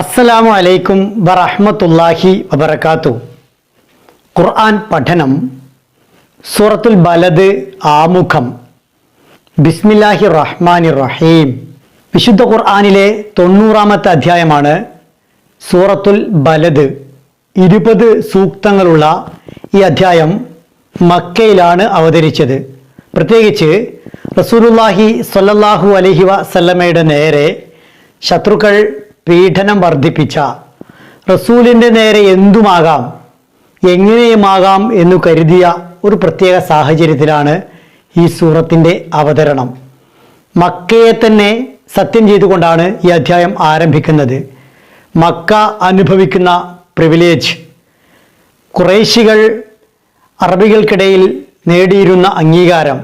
അസ്സലാമു അലൈക്കും വറഹ്മത്തുള്ളാഹി വബറകാത്തു. ഖുർആൻ പഠനം സൂറത്തുൽ ബലദ് ആമുഖം. ബിസ്മില്ലാഹി റഹ്മാനി റഹീം. വിശുദ്ധ ഖുർആനിലെ തൊണ്ണൂറാമത്തെ അധ്യായമാണ് സൂറത്തുൽ ബലദ്. ഇരുപത് സൂക്തങ്ങളുള്ള ഈ അധ്യായം മക്കയിലാണ് അവതരിച്ചത്. പ്രത്യേകിച്ച് റസൂലുള്ളാഹി സ്വല്ലല്ലാഹു അലൈഹി വസല്ലമയുടെ നേരെ ശത്രുക്കൾ പീഡനം വർദ്ധിപ്പിച്ച റസൂലിന്റെ നേരെ എന്തുമാകാം? എങ്ങനെയുമാകാം എന്നു കരുതിയ ഒരു പ്രത്യേക സാഹചര്യത്തിലാണ് ഈ സൂറത്തിന്റെ അവതരണം. മക്കയെ തന്നെ സത്യം ചെയ്തുകൊണ്ടാണ് ഈ അധ്യായം ആരംഭിക്കുന്നത്. മക്ക അനുഭവിക്കുന്ന പ്രിവിലേജ് കുറേശികൾ അറബികൾക്കിടയിൽ നേടിയിരുന്ന അംഗീകാരം.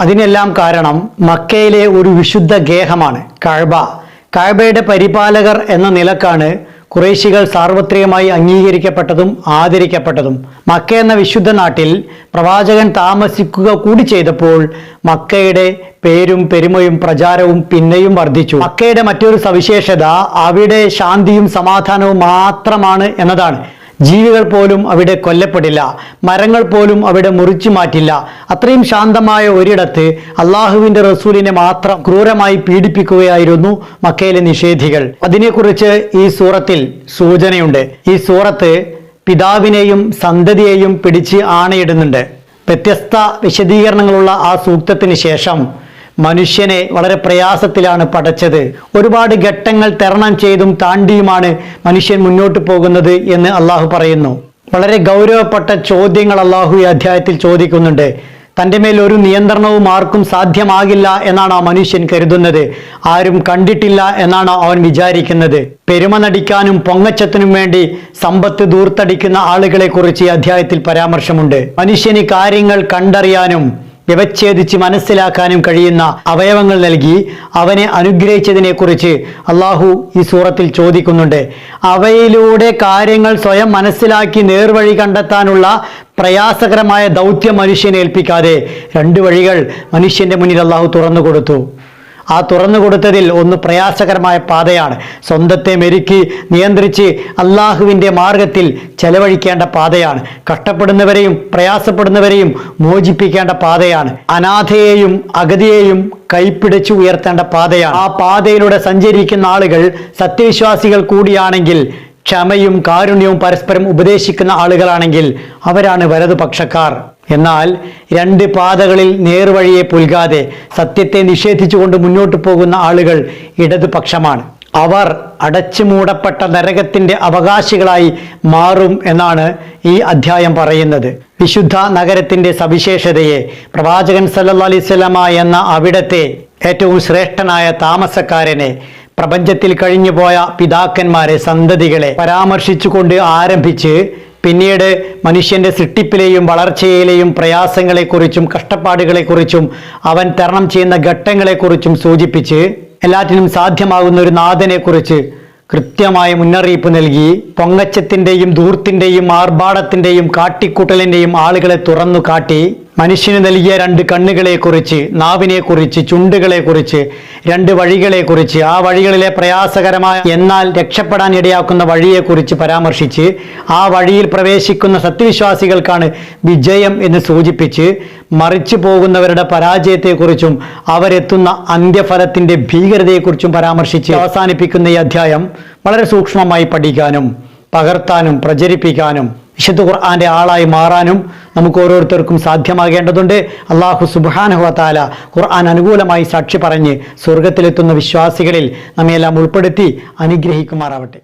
അതിനെല്ലാം കാരണം മക്കയിലെ ഒരു വിശുദ്ധ ഗേഹമാണ് കഴബ കഴബയുടെ പരിപാലകർ എന്ന നിലക്കാണ് കുറേശികൾ സാർവത്രികമായി അംഗീകരിക്കപ്പെട്ടതും ആദരിക്കപ്പെട്ടതും. മക്ക എന്ന വിശുദ്ധ നാട്ടിൽ പ്രവാചകൻ താമസിക്കുക കൂടി ചെയ്തപ്പോൾ മക്കയുടെ പേരും പെരുമയും പ്രചാരവും പിന്നെയും വർദ്ധിച്ചു. മക്കയുടെ മറ്റൊരു സവിശേഷത അവിടെ ശാന്തിയും സമാധാനവും മാത്രമാണ് എന്നതാണ്. ജീവികൾ പോലും അവിടെ കൊല്ലപ്പെടില്ല. മരങ്ങൾ പോലും അവിടെ മുറിച്ചു മാറ്റില്ല. അത്രയും ശാന്തമായ ഒരിടത്ത് അള്ളാഹുവിന്റെ റസൂലിനെ മാത്രം ക്രൂരമായി പീഡിപ്പിക്കുകയായിരുന്നു മക്കയിലെ നിഷേധികൾ. അതിനെക്കുറിച്ച് ഈ സൂറത്തിൽ സൂചനയുണ്ട്. ഈ സൂറത്ത് പിതാവിനെയും സന്തതിയെയും പിടിച്ച് ആണയിടുന്നുണ്ട്. വ്യത്യസ്ത വിശദീകരണങ്ങളുള്ള ആ സൂക്തത്തിന് ശേഷം മനുഷ്യനെ വളരെ പ്രയാസത്തിലാണ് പടച്ചത്. ഒരുപാട് ഘട്ടങ്ങൾ തരണം ചെയ്തും താണ്ടിയുമാണ് മനുഷ്യൻ മുന്നോട്ട് പോകുന്നത് എന്ന് അള്ളാഹു പറയുന്നു. വളരെ ഗൗരവപ്പെട്ട ചോദ്യങ്ങൾ അള്ളാഹു ഈ അധ്യായത്തിൽ ചോദിക്കുന്നുണ്ട്. തന്റെ മേൽ ഒരു നിയന്ത്രണവും ആർക്കും സാധ്യമാകില്ല എന്നാണ് ആ മനുഷ്യൻ കരുതുന്നത്. ആരും കണ്ടിട്ടില്ല എന്നാണ് അവൻ വിചാരിക്കുന്നത്. പെരുമ നടിക്കാനും പൊങ്ങച്ചത്തിനും വേണ്ടി സമ്പത്ത് ദൂർത്തടിക്കുന്ന ആളുകളെ കുറിച്ച് ഈ അധ്യായത്തിൽ പരാമർശമുണ്ട്. മനുഷ്യന് കാര്യങ്ങൾ കണ്ടറിയാനും വ്യവച്ഛേദിച്ച് മനസ്സിലാക്കാനും കഴിയുന്ന അവയവങ്ങൾ നൽകി അവനെ അനുഗ്രഹിച്ചതിനെക്കുറിച്ച് അള്ളാഹു ഈ സൂറത്തിൽ ചോദിക്കുന്നുണ്ട്. അവയിലൂടെ കാര്യങ്ങൾ സ്വയം മനസ്സിലാക്കി നേർവഴി കണ്ടെത്താനുള്ള പ്രയാസകരമായ ദൗത്യം മനുഷ്യനെ ഏൽപ്പിക്കാതെ രണ്ട് വഴികൾ മനുഷ്യന്റെ മുന്നിൽ അള്ളാഹു തുറന്നു കൊടുത്തു ആ തുറന്നു കൊടുത്തതിൽ ഒന്ന് പ്രയാസകരമായ പാതയാണ്. സ്വന്തത്തെ മെരുക്കി നിയന്ത്രിച്ച് അള്ളാഹുവിന്റെ മാർഗത്തിൽ ചെലവഴിക്കേണ്ട പാതയാണ്. കഷ്ടപ്പെടുന്നവരെയും പ്രയാസപ്പെടുന്നവരെയും മോചിപ്പിക്കേണ്ട പാതയാണ്. അനാഥയെയും അഗതിയെയും കൈപ്പിടിച്ചു ഉയർത്തേണ്ട പാതയാണ്. ആ പാതയിലൂടെ സഞ്ചരിക്കുന്ന ആളുകൾ സത്യവിശ്വാസികൾ കൂടിയാണെങ്കിൽ ക്ഷമയും കാരുണ്യവും പരസ്പരം ഉപദേശിക്കുന്ന ആളുകളാണെങ്കിൽ അവരാണ് വലതുപക്ഷക്കാർ. എന്നാൽ രണ്ട് പാതകളിൽ നേർവഴിയെ പുൽകാതെ സത്യത്തെ നിഷേധിച്ചുകൊണ്ട് മുന്നോട്ട് പോകുന്ന ആളുകൾ ഇടതുപക്ഷമാണ് അവർ അടച്ചു മൂടപ്പെട്ട നരകത്തിന്റെ അവകാശികളായി മാറും എന്നാണ് ഈ അധ്യായം പറയുന്നത്. വിശുദ്ധ നഗരത്തിന്റെ സവിശേഷതയെ പ്രവാചകൻ സല്ലല്ലാഹു അലൈഹി വസല്ലമ എന്ന അവിടത്തെ ഏറ്റവും ശ്രേഷ്ഠനായ താമസക്കാരനെ പ്രപഞ്ചത്തിൽ കഴിഞ്ഞുപോയ പിതാക്കന്മാരെ സന്തതികളെ പരാമർശിച്ചുകൊണ്ട് ആരംഭിച്ച് പിന്നീട് മനുഷ്യന്റെ സൃഷ്ടിപ്പിലെയും വളർച്ചയിലെയും പ്രയാസങ്ങളെക്കുറിച്ചും കഷ്ടപ്പാടുകളെക്കുറിച്ചും അവൻ തരണം ചെയ്യുന്ന ഘട്ടങ്ങളെക്കുറിച്ചും സൂചിപ്പിച്ച് എല്ലാറ്റിനും സാധ്യമാകുന്ന ഒരു നാഥനെക്കുറിച്ച് കൃത്യമായ മുന്നറിയിപ്പ് നൽകി പൊങ്ങച്ചത്തിന്റെയും ധൂർത്തിന്റെയും ആർഭാടത്തിന്റെയും കാട്ടിക്കൂട്ടലിന്റെയും ആളുകളെ തുറന്നു കാട്ടി മനുഷ്യന് നൽകിയ രണ്ട് കണ്ണുകളെക്കുറിച്ച് നാവിനെക്കുറിച്ച് ചുണ്ടുകളെക്കുറിച്ച് രണ്ട് വഴികളെക്കുറിച്ച് ആ വഴികളിലെ പ്രയാസകരമായ എന്നാൽ രക്ഷപ്പെടാൻ ഇടയാക്കുന്ന വഴിയെക്കുറിച്ച് പരാമർശിച്ച് ആ വഴിയിൽ പ്രവേശിക്കുന്ന സത്യവിശ്വാസികൾക്കാണ് വിജയം എന്ന് സൂചിപ്പിച്ച് മറിച്ചു പോകുന്നവരുടെ പരാജയത്തെക്കുറിച്ചും അവരെത്തുന്ന അന്ത്യഫലത്തിന്റെ ഭീകരതയെക്കുറിച്ചും പരാമർശിച്ച് അവസാനിപ്പിക്കുന്ന ഈ അധ്യായം വളരെ സൂക്ഷ്മമായി പഠിക്കാനും പകർത്താനും പ്രചരിപ്പിക്കാനും വിശുദ്ധ ഖുർആാന്റെ ആളായി മാറാനും നമുക്ക് ഓരോരുത്തർക്കും സാധ്യമാകേണ്ടതുണ്ട്. അള്ളാഹു സുബാനഹുവത്താല ഖുർആൻ അനുകൂലമായി സാക്ഷി പറഞ്ഞ് സ്വർഗത്തിലെത്തുന്ന വിശ്വാസികളിൽ നമ്മയെല്ലാം ഉൾപ്പെടുത്തി അനുഗ്രഹിക്കുമാറാവട്ടെ.